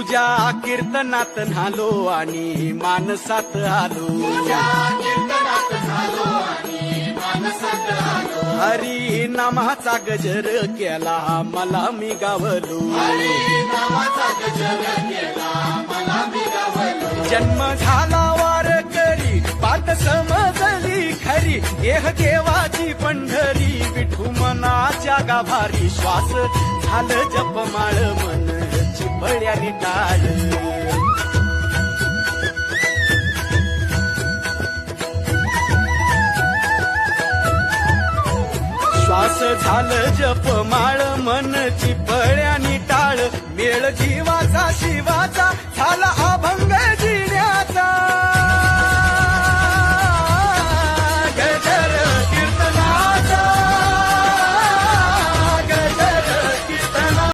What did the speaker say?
तुझ्या कीर्तनात नालो आणि मानसात आलो. हरी नामाचा गजर केला मला मी गावलो. जन्म झाला वार करी पात समजली खरी. देह देवाची पंढरी विठू मनाच्या गाभारी. श्वास झालं जपमाळ मन श्वास झालं जप माळ मन पळ्यानी टाळ मेळ जीवाचा